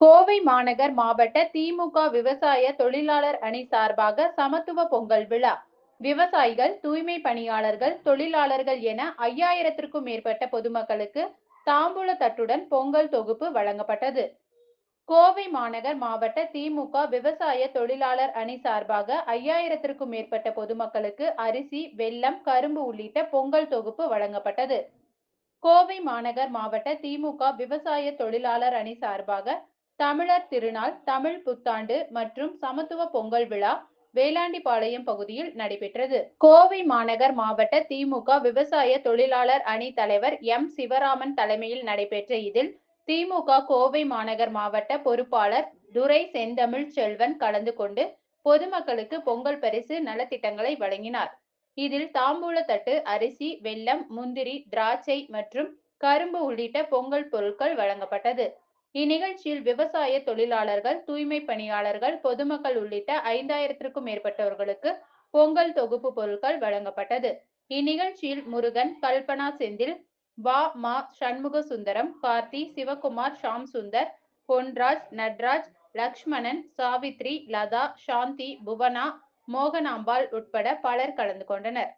கோவை மாநகர் மாவட்ட திமுக விவசாய தொழிலாளர் அணி சார்பாக சமத்துவ பொங்கல் விழா. விவசாயிகள் தூய்மை பணியாளர்கள் தொழிலாளர்கள் என ஐயாயிரத்திற்கும் மேற்பட்ட பொதுமக்களுக்கு தாம்பூல தட்டுடன் பொங்கல் தொகுப்பு வழங்கப்பட்டது. கோவை மாநகர் மாவட்ட திமுக விவசாய தொழிலாளர் அணி சார்பாக ஐயாயிரத்திற்கும் மேற்பட்ட பொதுமக்களுக்கு அரிசி வெல்லம் கரும்பு உள்ளிட்ட பொங்கல் தொகுப்பு வழங்கப்பட்டது. கோவை மாநகர் மாவட்ட திமுக விவசாய தொழிலாளர் அணி சார்பாக தமிழர் திருநாள் தமிழ் புத்தாண்டு மற்றும் சமத்துவ பொங்கல் விழா வேளாண்டிபாளையம் பகுதியில் நடைபெற்றது. கோவை மாநகர் மாவட்ட திமுக விவசாய தொழிலாளர் அணி தலைவர் எம். சிவராமன் தலைமையில் நடைபெற்ற இதில் திமுக கோவை மாநகர் மாவட்ட பொறுப்பாளர் துரை செந்தமிழ் செல்வன் கலந்து கொண்டு பொதுமக்களுக்கு பொங்கல் பரிசு நலத்திட்டங்களை வழங்கினார். இதில் தாம்பூலத்தட்டு அரிசி வெல்லம் முந்திரி திராட்சை மற்றும் கரும்பு உள்ளிட்ட பொங்கல் பொருட்கள் வழங்கப்பட்டது. இந்நிகழ்ச்சியில் விவசாய தொழிலாளர்கள் தூய்மை பணியாளர்கள் பொதுமக்கள் உள்ளிட்ட ஐந்தாயிரத்திற்கும் மேற்பட்டவர்களுக்கு பொங்கல் தொகுப்பு பொருட்கள் வழங்கப்பட்டது. இந்நிகழ்ச்சியில் முருகன் கல்பனா செந்தில் வா. மா. சண்முக சுந்தரம் கார்த்தி சிவகுமார் ஷாம் சுந்தர் பொன்ராஜ் நட்ராஜ் லக்ஷ்மணன் சாவித்ரி லதா சாந்தி புவனா மோகனாம்பாள் உட்பட பலர் கலந்து கொண்டனர்.